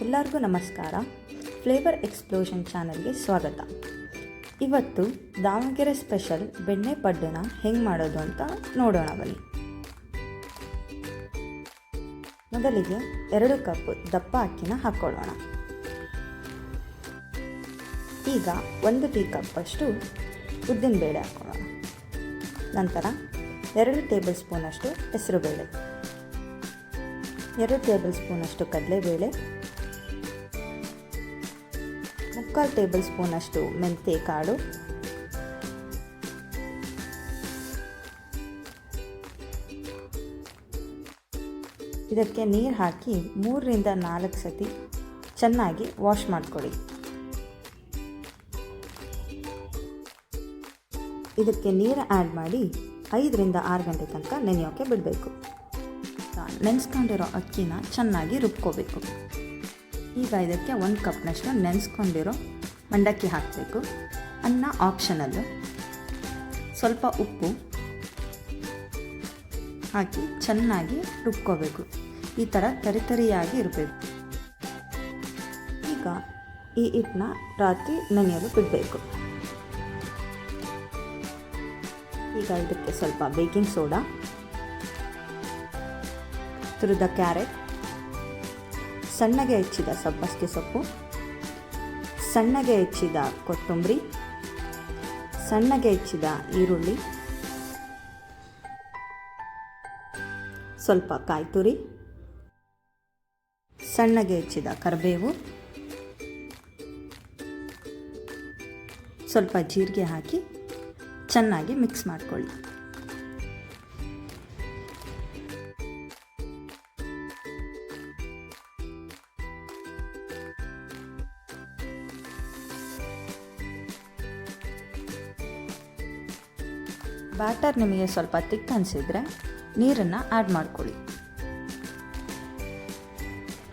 ಎಲ್ಲರಿಗೂ ನಮಸ್ಕಾರ. Flavour explosion ಚಾನಲ್ಗೆ ಸ್ವಾಗತ. ಇವತ್ತು ದಾವಣಗೆರೆ ಸ್ಪೆಷಲ್ ಬೆಣ್ಣೆ ಪಡ್ಡನ ಹೆಂಗೆ ಮಾಡೋದು ಅಂತ ನೋಡೋಣ ಬನ್ನಿ. ಮೊದಲಿಗೆ ಎರಡು ಕಪ್ ದಪ್ಪ ಅಕ್ಕಿನ ಹಾಕ್ಕೊಳ್ಳೋಣ. ಈಗ ಒಂದು ಟೀ ಕಪ್ಪಷ್ಟು ಉದ್ದಿನಬೇಳೆ ಹಾಕ್ಕೊಳ್ಳೋಣ. ನಂತರ ಎರಡು ಟೇಬಲ್ ಸ್ಪೂನಷ್ಟು ಹೆಸರುಬೇಳೆ. ಎರಡು ಟೇಬಲ್ ಸ್ಪೂನಷ್ಟು ಕಡಲೆಬೇಳೆ. ಮುಕ್ಕಾಲು ಟೇಬಲ್ ಸ್ಪೂನಷ್ಟು ಮೆಂತ್ಯ ಕಾಳು. ಇದಕ್ಕೆ ನೀರು ಹಾಕಿ ಮೂರರಿಂದ ನಾಲ್ಕು ಸತಿ ಚೆನ್ನಾಗಿ ವಾಶ್ ಮಾಡಿಕೊಡಿ ಇದಕ್ಕೆ ನೀರು ಆ್ಯಡ್ ಮಾಡಿ ಐದರಿಂದ ಆರು ಗಂಟೆ ತನಕ ನೆನೆಯೋಕ್ಕೆ ಬಿಡಬೇಕು. ನೆನೆಸ್ಕೊಂಡಿರೋ ಅಕ್ಕಿನ ಚೆನ್ನಾಗಿ ರುಬ್ಕೋಬೇಕು. ಈಗ ಇದಕ್ಕೆ ಒಂದು ಕಪ್ನಷ್ಟು ನೆನೆಸ್ಕೊಂಡಿರೋ ಮಂಡಕ್ಕಿ ಹಾಕಬೇಕು. ಅನ್ನ ಆಪ್ಷನಲ್ಲು ಸ್ವಲ್ಪ ಉಪ್ಪು ಹಾಕಿ ಚೆನ್ನಾಗಿ ರುಬ್ಕೋಬೇಕು. ಈ ಥರ ತರಿತರಿಯಾಗಿ ಇರಬೇಕು. ಈಗ ಈ ಹಿಟ್ಟನ್ನ ರಾತ್ರಿ ನೆನೆಯಲು ಬಿಡಬೇಕು. ಈಗ ಇದಕ್ಕೆ ಸ್ವಲ್ಪ ಬೇಕಿಂಗ್ ಸೋಡಾ ತುರಿದ ಕ್ಯಾರೆಟ್ ಸಣ್ಣಗೆ ಹೆಚ್ಚಿದ ಸಬ್ಬಸಿಗೆ ಸೊಪ್ಪು. ಸಣ್ಣಗೆ ಹೆಚ್ಚಿದ ಕೊತ್ತಂಬರಿ. ಸಣ್ಣಗೆ ಹೆಚ್ಚಿದ ಈರುಳ್ಳಿ. ಸ್ವಲ್ಪ ಕಾಯಿ ತುರಿ ಸಣ್ಣಗೆ ಹೆಚ್ಚಿದ ಕರಿಬೇವು. ಸ್ವಲ್ಪ ಜೀರಿಗೆ ಹಾಕಿ ಚೆನ್ನಾಗಿ ಮಿಕ್ಸ್ ಮಾಡಿಕೊಳ್ಳಿ. ಬ್ಯಾಟರ್ ನಿಮಗೆ ಸ್ವಲ್ಪ ತಿಕ್ ಅನಿಸಿದರೆ ನೀರನ್ನು ಆ್ಯಡ್ ಮಾಡ್ಕೊಳ್ಳಿ.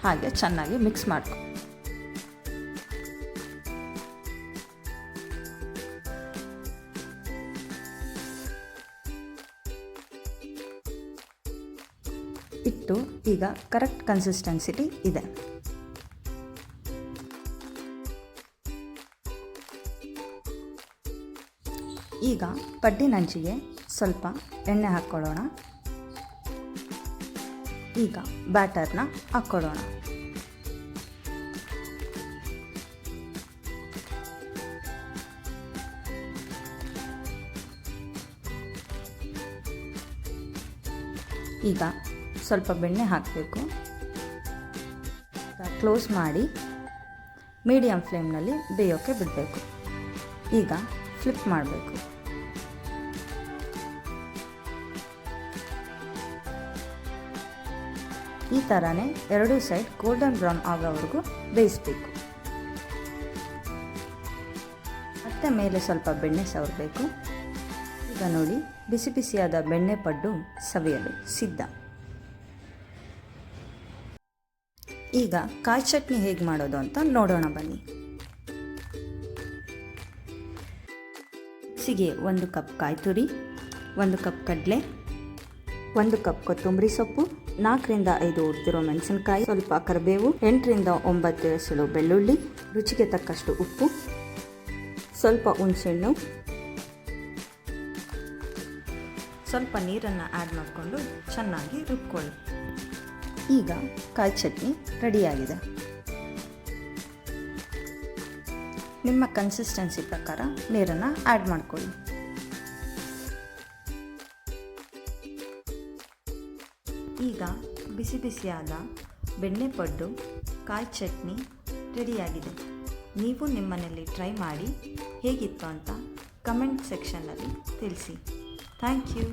ಹಾಗೆ ಚೆನ್ನಾಗಿ ಮಿಕ್ಸ್ ಮಾಡ್ಕೊ. ಇಟ್ಟು ಈಗ ಕರೆಕ್ಟ್ ಕನ್ಸಿಸ್ಟೆನ್ಸಿಟಿ ಇದೆ. ಈಗ ಪಡ್ಡಿನಂಚಿಗೆ ಸ್ವಲ್ಪ ಎಣ್ಣೆ ಹಾಕ್ಕೊಳ್ಳೋಣ. ಈಗ ಬ್ಯಾಟರ್ನ ಹಾಕ್ಕೊಳ್ಳೋಣ. ಈಗ ಸ್ವಲ್ಪ ಬೆಣ್ಣೆ ಹಾಕಬೇಕು. ಕ್ಲೋಸ್ ಮಾಡಿ ಮೀಡಿಯಮ್ ಫ್ಲೇಮ್ನಲ್ಲಿ ಬೇಯೋಕ್ಕೆ ಬಿಡಬೇಕು. ಈಗ ಫ್ಲಿಪ್ ಮಾಡಬೇಕು. ಈ ಥರನೇ ಎರಡೂ ಸೈಡ್ ಗೋಲ್ಡನ್ ಬ್ರೌನ್ ಆಗೋವರೆಗೂ ಬೇಯಿಸಬೇಕು. ಮತ್ತೆ ಮೇಲೆ ಸ್ವಲ್ಪ ಬೆಣ್ಣೆ ಸವರಬೇಕು. ಈಗ ನೋಡಿ, ಬಿಸಿ ಬಿಸಿಯಾದ ಬೆಣ್ಣೆ ಪಡ್ಡು ಸವಿಯಲು ಸಿದ್ಧ. ಈಗ ಕಾಯಿ ಚಟ್ನಿ ಹೇಗೆ ಮಾಡೋದು ಅಂತ ನೋಡೋಣ ಬನ್ನಿ. ಮಿಕ್ಸಿಗೆ ಒಂದು ಕಪ್ ಕಾಯಿ ತುರಿ ಒಂದು ಕಪ್ ಕಡಲೆ, ಒಂದು ಕಪ್ ಕೊತ್ತಂಬರಿ ಸೊಪ್ಪು, ನಾಲ್ಕರಿಂದ ಐದು ಉಡ್ತಿರೋ ಮೆಣಸಿನಕಾಯಿ, ಸ್ವಲ್ಪ ಕರಿಬೇವು, ಎಂಟರಿಂದ ಒಂಬತ್ತು ಎಸಳು ಬೆಳ್ಳುಳ್ಳಿ, ರುಚಿಗೆ ತಕ್ಕಷ್ಟು ಉಪ್ಪು, ಸ್ವಲ್ಪ ಹುಣಸೆಹಣ್ಣು, ಸ್ವಲ್ಪ ನೀರನ್ನು ಆ್ಯಡ್ ಮಾಡಿಕೊಂಡು ಚೆನ್ನಾಗಿ ರುಬ್ಕೊಳ್ಳಿ. ಈಗ ಕಾಯಿ ಚಟ್ನಿ ರೆಡಿಯಾಗಿದೆ. ನಿಮ್ಮ ಕನ್ಸಿಸ್ಟೆನ್ಸಿ ಪ್ರಕಾರ ನೀರನ್ನು ಆ್ಯಡ್ ಮಾಡ್ಕೊಳ್ಳಿ. ಈಗ ಬಿಸಿ ಬಿಸಿಯಾದ ಬೆಣ್ಣೆ ಪಡ್ಡು, ಕಾಯಿ ಚಟ್ನಿ ರೆಡಿಯಾಗಿದೆ ನೀವು ನಿಮ್ಮನೆಯಲ್ಲಿ ಟ್ರೈ ಮಾಡಿ ಹೇಗಿತ್ತು ಅಂತ ಕಮೆಂಟ್ ಸೆಕ್ಷನ್ನಲ್ಲಿ ತಿಳಿಸಿ. Thank you